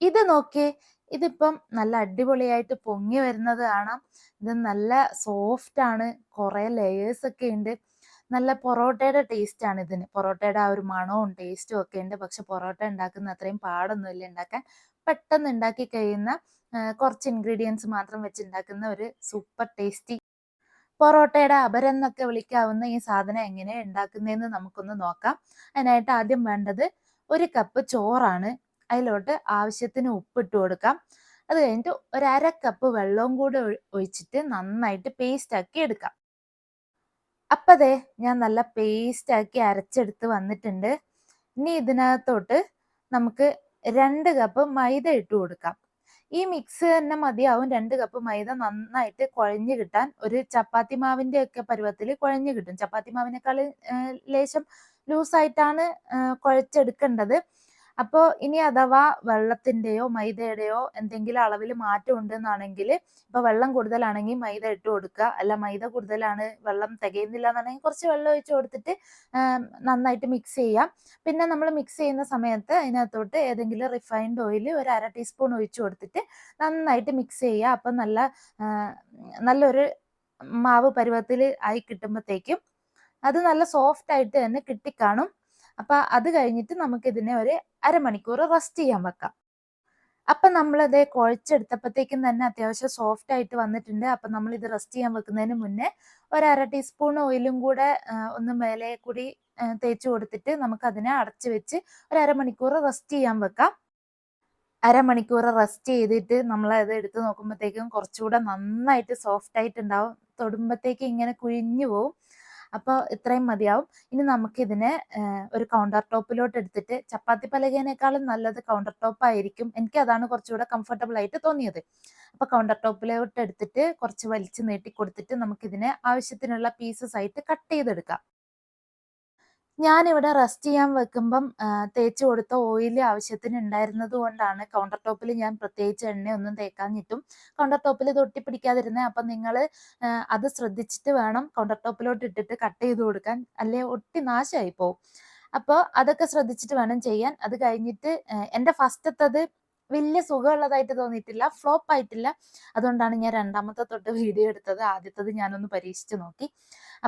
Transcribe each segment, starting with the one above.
ഇത് നോക്കി ഇതിപ്പം നല്ല അടിപൊളിയായിട്ട് പൊങ്ങി വരുന്നത് കാണാം. ഇത് നല്ല സോഫ്റ്റ് ആണ്. കുറേ ലെയേഴ്സ് ഒക്കെ ഉണ്ട്. നല്ല പൊറോട്ടയുടെ ടേസ്റ്റ് ആണ് ഇതിന്. പൊറോട്ടയുടെ ആ ഒരു മണവും ടേസ്റ്റും ഒക്കെ ഉണ്ട്. പക്ഷെ പൊറോട്ട ഉണ്ടാക്കുന്ന അത്രയും പാടൊന്നുമില്ല ഉണ്ടാക്കാൻ. പെട്ടെന്ന് ഉണ്ടാക്കി കഴിയുന്ന കുറച്ച് ഇൻഗ്രീഡിയൻസ് മാത്രം വെച്ച് ഉണ്ടാക്കുന്ന ഒരു സൂപ്പർ ടേസ്റ്റി പൊറോട്ടയുടെ അപരം എന്നൊക്കെ വിളിക്കാവുന്ന ഈ സാധനം എങ്ങനെയാണ് ഉണ്ടാക്കുന്നതെന്ന് നമുക്കൊന്ന് നോക്കാം. അതിനായിട്ട് ആദ്യം വേണ്ടത് ഒരു കപ്പ് ചോറാണ്. അതിലോട്ട് ആവശ്യത്തിന് ഉപ്പിട്ട് കൊടുക്കാം. അത് കഴിഞ്ഞിട്ട് ഒരു അര കപ്പ് വെള്ളവും കൂടെ ഒഴിച്ചിട്ട് നന്നായിട്ട് പേസ്റ്റ് ആക്കി എടുക്കാം. അപ്പതേ ഞാൻ നല്ല പേസ്റ്റ് ആക്കി അരച്ചെടുത്ത് വന്നിട്ടുണ്ട്. ഇനി ഇതിനകത്തോട്ട് നമുക്ക് രണ്ട് കപ്പ് മൈദ ഇട്ട് കൊടുക്കാം. ഈ മിക്സ് തന്നെ മതിയാവും. രണ്ട് കപ്പ് മൈദ നന്നായിട്ട് കുഴഞ്ഞു കിട്ടാൻ. ഒരു ചപ്പാത്തി മാവിന്റെ ഒക്കെ പരുവത്തിൽ കുഴഞ്ഞു കിട്ടും. ചപ്പാത്തി മാവിനേക്കാൾ ലേശം ലൂസായിട്ടാണ് കുഴച്ചെടുക്കേണ്ടത്. അപ്പോൾ ഇനി അഥവാ വെള്ളത്തിന്റെയോ മൈദയുടെയോ എന്തെങ്കിലും അളവിൽ മാറ്റം ഉണ്ടെന്നാണെങ്കിൽ ഇപ്പൊ വെള്ളം കൂടുതലാണെങ്കിൽ മൈദ ഇട്ട് കൊടുക്കുക. അല്ല മൈദ കൂടുതലാണ് വെള്ളം തികയുന്നില്ല എന്നുണ്ടെങ്കിൽ കുറച്ച് വെള്ളം ഒഴിച്ച് കൊടുത്തിട്ട് നന്നായിട്ട് മിക്സ് ചെയ്യാം. പിന്നെ നമ്മൾ മിക്സ് ചെയ്യുന്ന സമയത്ത് അതിനകത്തോട്ട് ഏതെങ്കിലും റിഫൈൻഡ് ഓയിൽ ഒരു അര ടീസ്പൂൺ ഒഴിച്ച് കൊടുത്തിട്ട് നന്നായിട്ട് മിക്സ് ചെയ്യുക. അപ്പം നല്ല നല്ലൊരു മാവ് പരുവത്തിൽ ആയി കിട്ടുമ്പോഴത്തേക്കും അത് നല്ല സോഫ്റ്റ് ആയിട്ട് തന്നെ കിട്ടിക്കാണും. അപ്പൊ അത് കഴിഞ്ഞിട്ട് നമുക്ക് ഇതിനെ ഒരു അരമണിക്കൂർ റെസ്റ്റ് ചെയ്യാൻ വെക്കാം. അപ്പൊ നമ്മളത് കുഴച്ചെടുത്തപ്പോഴത്തേക്കും തന്നെ അത്യാവശ്യം സോഫ്റ്റ് ആയിട്ട് വന്നിട്ടുണ്ട്. അപ്പൊ നമ്മൾ ഇത് റെസ്റ്റ് ചെയ്യാൻ വെക്കുന്നതിന് മുന്നേ ഒരു അര ടീസ്പൂൺ ഓയിലും കൂടെ ഒന്ന് മേലെ കൂടി തേച്ച് കൊടുത്തിട്ട് നമുക്ക് അതിനെ അടച്ചു വെച്ച് ഒരു അരമണിക്കൂർ റെസ്റ്റ് ചെയ്യാൻ വെക്കാം. അരമണിക്കൂർ റെസ്റ്റ് ചെയ്തിട്ട് നമ്മൾ അത് എടുത്ത് നോക്കുമ്പോഴത്തേക്കും കുറച്ചുകൂടെ നന്നായിട്ട് സോഫ്റ്റ് ആയിട്ടുണ്ടാവും. തൊടുമ്പോഴത്തേക്ക് ഇങ്ങനെ കുഴിഞ്ഞു പോവും. അപ്പോൾ ഇത്രയും മതിയാവും. ഇനി നമുക്കിതിനെ ഒരു കൗണ്ടർ ടോപ്പിലോട്ട് എടുത്തിട്ട് ചപ്പാത്തി പലകേനേക്കാളും നല്ലത് കൗണ്ടർ ടോപ്പ് ആയിരിക്കും. എനിക്ക് അതാണ് കുറച്ചുകൂടെ കംഫർട്ടബിൾ ആയിട്ട് തോന്നിയത്. അപ്പോൾ കൗണ്ടർ ടോപ്പിലോട്ട് എടുത്തിട്ട് കുറച്ച് വലിച്ചു നീട്ടി കൊടുത്തിട്ട് നമുക്കിതിനെ ആവശ്യത്തിനുള്ള പീസസ് ആയിട്ട് കട്ട് ചെയ്തെടുക്കാം. ഞാനിവിടെ റെസ്റ്റ് ചെയ്യാൻ വെക്കുമ്പം തേച്ച് കൊടുത്ത ഓയിൽ ആവശ്യത്തിന് ഉണ്ടായിരുന്നത് കൊണ്ടാണ് കൗണ്ടർ ടോപ്പിൽ ഞാൻ പ്രത്യേകിച്ച് എണ്ണയൊന്നും തേക്കാഞ്ഞിട്ടും കൗണ്ടർ ടോപ്പിൽ തൊട്ടി പിടിക്കാതിരുന്നത് അപ്പം നിങ്ങൾ അത് ശ്രദ്ധിച്ചിട്ട് വേണം കൗണ്ടർ ടോപ്പിലോട്ട് ഇട്ടിട്ട് കട്ട് ചെയ്ത് കൊടുക്കാൻ. അല്ലെ? ഒട്ടി നാശമായി പോകും അപ്പോൾ അതൊക്കെ ശ്രദ്ധിച്ചിട്ട് വേണം ചെയ്യാൻ. അത് കഴിഞ്ഞിട്ട് എന്റെ ഫസ്റ്റത്തത് വലിയ സുഖമുള്ളതായിട്ട് തോന്നിയിട്ടില്ല ഫ്ലോപ്പ് ആയിട്ടില്ല. അതുകൊണ്ടാണ് ഞാൻ രണ്ടാമത്തെ തൊട്ട് വീഡിയോ എടുത്തത്. ആദ്യത്തത് ഞാനൊന്ന് പരീക്ഷിച്ച് നോക്കി.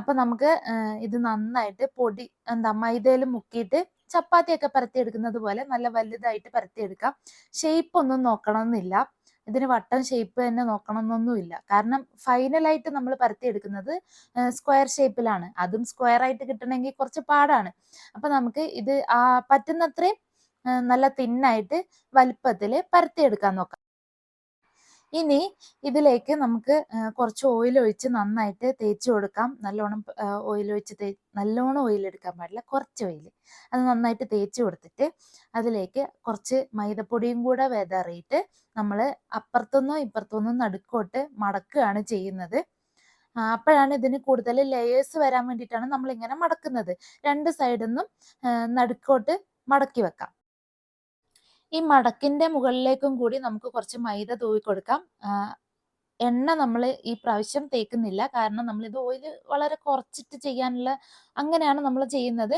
അപ്പൊ നമുക്ക് ഇത് നന്നായിട്ട് പൊടി എന്താ മൈദയിൽ മുക്കിയിട്ട് ചപ്പാത്തിയൊക്കെ പരത്തിയെടുക്കുന്നത് പോലെ നല്ല വലുതായിട്ട് പരത്തിയെടുക്കാം. ഷേപ്പ് ഒന്നും നോക്കണമെന്നില്ല. ഇതിന് വട്ടം ഷേപ്പ് തന്നെ നോക്കണമെന്നൊന്നുമില്ല. കാരണം ഫൈനലായിട്ട് നമ്മൾ പരത്തിയെടുക്കുന്നത് സ്ക്വയർ ഷേപ്പിലാണ് അതും സ്ക്വയർ ആയിട്ട് കിട്ടണമെങ്കിൽ കുറച്ച് പാടാണ്. അപ്പൊ നമുക്ക് ഇത് ആ പറ്റുന്നത്രയും നല്ല തിന്നായിട്ട് വലുപ്പത്തിൽ പരത്തിയെടുക്കാൻ നോക്കാം. ഇനി ഇതിലേക്ക് നമുക്ക് കുറച്ച് ഓയിൽ ഒഴിച്ച് നന്നായിട്ട് തേച്ച് കൊടുക്കാം. നല്ലോണം ഓയിൽ ഒഴിച്ച് തേ നല്ലോണം ഓയിൽ എടുക്കാൻ പാടില്ല കുറച്ച് ഓയിൽ അത് നന്നായിട്ട് തേച്ച് കൊടുത്തിട്ട് അതിലേക്ക് കുറച്ച് മൈദപ്പൊടിയും കൂടെ വിതറിയിട്ട് നമ്മൾ അപ്പുറത്തുനിന്നോ ഇപ്പുറത്തുനിന്നോ നടുക്കോട്ട് മടക്കുകയാണ് ചെയ്യുന്നത്. അപ്പോഴാണ് ഇതിന് കൂടുതൽ ലെയേഴ്സ് വരാൻ വേണ്ടിയിട്ടാണ് നമ്മൾ ഇങ്ങനെ മടക്കുന്നത്. രണ്ട് സൈഡിൽ നിന്നും നടുക്കോട്ട് മടക്കി വെക്കാം. ഈ മടക്കിന്റെ മുകളിലേക്കും കൂടി നമുക്ക് കുറച്ച് മൈദ തൂവി കൊടുക്കാം. എണ്ണ നമ്മൾ ഈ പ്രാവശ്യം തേക്കുന്നില്ല. കാരണം നമ്മൾ ഇത് ഓയിൽ വളരെ കുറച്ചിട്ട് ചെയ്യാനുള്ള അങ്ങനെയാണ് നമ്മൾ ചെയ്യുന്നത്.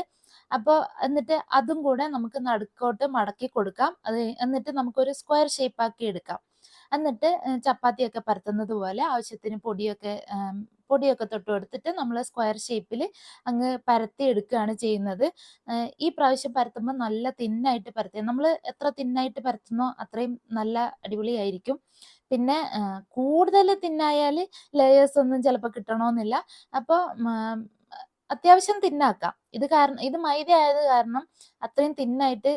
അപ്പോൾ എന്നിട്ട് അതും കൂടെ നമുക്ക് നടുക്കോട്ട് മടക്കി കൊടുക്കാം. അത് എന്നിട്ട് നമുക്കൊരു സ്ക്വയർ ഷേപ്പ് ആക്കി എടുക്കാം. എന്നിട്ട് ചപ്പാത്തിയൊക്കെ പരത്തുന്നത് പോലെ ആവശ്യത്തിന് പൊടിയൊക്കെ പൊടിയൊക്കെ തൊട്ട് കൊടുത്തിട്ട് നമ്മൾ സ്ക്വയർ ഷേപ്പിൽ അങ്ങ് പരത്തി എടുക്കുകയാണ് ചെയ്യുന്നത്. ഈ പ്രാവശ്യം പരത്തുമ്പോൾ നല്ല തിന്നായിട്ട് പരത്തി നമ്മൾ എത്ര തിന്നായിട്ട് പരത്തുന്നോ അത്രയും നല്ല അടിപൊളിയായിരിക്കും. പിന്നെ കൂടുതൽ തിന്നായാൽ ലെയേഴ്സ് ഒന്നും ചിലപ്പോൾ കിട്ടണമെന്നില്ല അപ്പോൾ അത്യാവശ്യം തിന്നാക്കാം. ഇത് കാരണം ഇത് മൈദ ആയത് കാരണം അത്രയും തിന്നായിട്ട്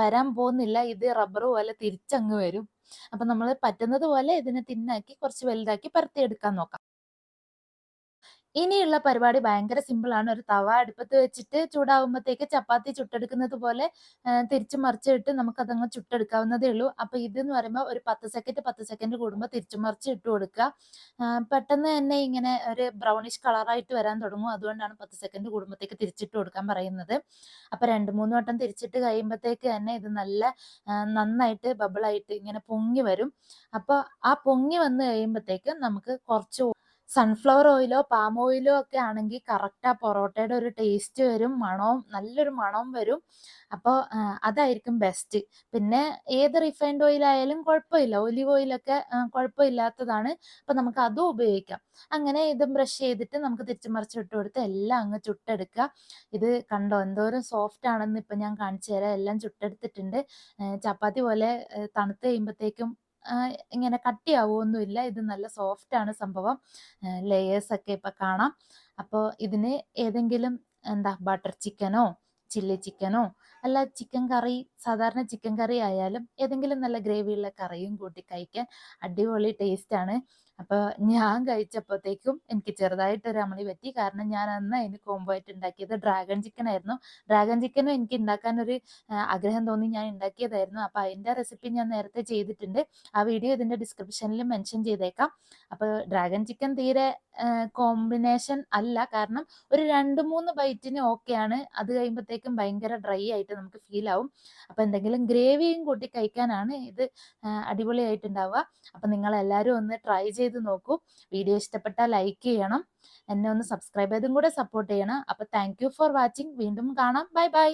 വരാൻ പോകുന്നില്ല. ഇത് റബ്ബർ പോലെ തിരിച്ചങ്ങ് വരും. അപ്പൊ നമ്മൾ പറ്റുന്നത് പോലെ ഇതിനെ തിന്നാക്കി കുറച്ച് വലുതാക്കി പരത്തിയെടുക്കാൻ നോക്കാം. ഇനിയുള്ള പരിപാടി ഭയങ്കര സിമ്പിൾ ആണ്. ഒരു തവ അടുപ്പത്ത് വെച്ചിട്ട് ചൂടാവുമ്പോഴത്തേക്ക് ചപ്പാത്തി ചുട്ടെടുക്കുന്നത് പോലെ തിരിച്ചു മറിച്ചിട്ട് നമുക്ക് അതങ്ങ് ചുട്ടെടുക്കാവുന്നതേ ഉള്ളൂ. അപ്പൊ ഇതെന്ന് പറയുമ്പോൾ ഒരു പത്ത് സെക്കൻഡ് പത്ത് സെക്കൻഡ് കൂടുമ്പോൾ തിരിച്ചു മറിച്ച് ഇട്ട് കൊടുക്കുക. പെട്ടെന്ന് തന്നെ ഇങ്ങനെ ഒരു ബ്രൗണിഷ് കളറായിട്ട് വരാൻ തുടങ്ങും. അതുകൊണ്ടാണ് പത്ത് സെക്കൻഡ് കൂടുമ്പോഴത്തേക്ക് തിരിച്ചിട്ട് കൊടുക്കാൻ പറയുന്നത്. അപ്പൊ രണ്ട് മൂന്ന് വട്ടം തിരിച്ചിട്ട് കഴിയുമ്പോഴത്തേക്ക് തന്നെ ഇത് നല്ല നന്നായിട്ട് ബബിളായിട്ട് ഇങ്ങനെ പൊങ്ങി വരും. അപ്പോൾ ആ പൊങ്ങി വന്ന് കഴിയുമ്പോഴത്തേക്ക് നമുക്ക് കുറച്ച് സൺഫ്ലവർ ഓയിലോ പാം ഓയിലോ ഒക്കെ ആണെങ്കിൽ കറക്റ്റ് ആ പൊറോട്ടയുടെ ഒരു ടേസ്റ്റ് വരും മണവും നല്ലൊരു മണവും വരും. അപ്പോൾ അതായിരിക്കും ബെസ്റ്റ് പിന്നെ ഏത് റിഫൈൻഡ് ഓയിലായാലും കുഴപ്പമില്ല. ഒലിവ് ഓയിലൊക്കെ കുഴപ്പമില്ലാത്തതാണ്. അപ്പോൾ നമുക്ക് അതും ഉപയോഗിക്കാം. അങ്ങനെ ഇതും ബ്രഷ് ചെയ്തിട്ട് നമുക്ക് തിരിച്ചു മറിച്ച് ഇട്ട് കൊടുത്ത് എല്ലാം അങ്ങ് ചുട്ടെടുക്കുക. ഇത് കണ്ടോ എന്തോരം സോഫ്റ്റ് ആണെന്ന് ഇപ്പം ഞാൻ കാണിച്ചു തരാം. എല്ലാം ചുട്ടെടുത്തിട്ടുണ്ട്. ചപ്പാത്തി പോലെ തണുത്ത് കഴിയുമ്പോഴത്തേക്കും ഇങ്ങനെ കട്ടിയാവുമൊന്നുമില്ല ഇത് നല്ല സോഫ്റ്റ് ആണ് സംഭവം ലെയേഴ്സ് ഒക്കെ ഇപ്പം കാണാം. അപ്പോൾ ഇതിന് ഏതെങ്കിലും എന്താ ബട്ടർ ചിക്കനോ ചില്ലി ചിക്കനോ അല്ല ചിക്കൻ കറി സാധാരണ ചിക്കൻ കറി ആയാലും ഏതെങ്കിലും നല്ല ഗ്രേവിയുള്ള കറിയും കൂട്ടി കഴിക്കാൻ അടിപൊളി ടേസ്റ്റാണ്. അപ്പോൾ ഞാൻ കഴിച്ചപ്പോഴത്തേക്കും എനിക്ക് ചെറുതായിട്ട് ഒരു അമളി പറ്റി. കാരണം ഞാൻ അന്ന് അതിന് കോംബോ ആയിട്ട് ഉണ്ടാക്കിയത് ഡ്രാഗൺ ചിക്കൻ ആയിരുന്നു. ഡ്രാഗൺ ചിക്കനും എനിക്ക് ഉണ്ടാക്കാൻ ഒരു ആഗ്രഹം തോന്നി ഞാൻ ഉണ്ടാക്കിയതായിരുന്നു. അപ്പോൾ അതിന്റെ റെസിപ്പി ഞാൻ നേരത്തെ ചെയ്തിട്ടുണ്ട്. ആ വീഡിയോ ഇതിന്റെ ഡിസ്ക്രിപ്ഷനിൽ മെൻഷൻ ചെയ്തേക്കാം. അപ്പോൾ ഡ്രാഗൺ ചിക്കൻ തീരെ കോമ്പിനേഷൻ അല്ല. കാരണം ഒരു രണ്ട് മൂന്ന് ബൈറ്റിന് ആണ്. അത് കഴിയുമ്പോഴത്തേക്കും ഭയങ്കര ഡ്രൈ ആയിട്ട് നമുക്ക് ഫീൽ ആവും. അപ്പോൾ എന്തെങ്കിലും ഗ്രേവിയും കൂട്ടി കഴിക്കാനാണ് ഇത് അടിപൊളിയായിട്ടുണ്ടാവുക. അപ്പോൾ നിങ്ങളെല്ലാവരും ഒന്ന് ട്രൈ ചെയ്ത് നോക്കൂ. വീഡിയോ ഇഷ്ടപ്പെട്ടാൽ ലൈക്ക് ചെയ്യണം. എന്നെ ഒന്ന് സബ്സ്ക്രൈബ് ചെയ്തും കൂടെ സപ്പോർട്ട് ചെയ്യണം. അപ്പോൾ താങ്ക് ഫോർ വാച്ചിങ് വീണ്ടും കാണാം. Bye bye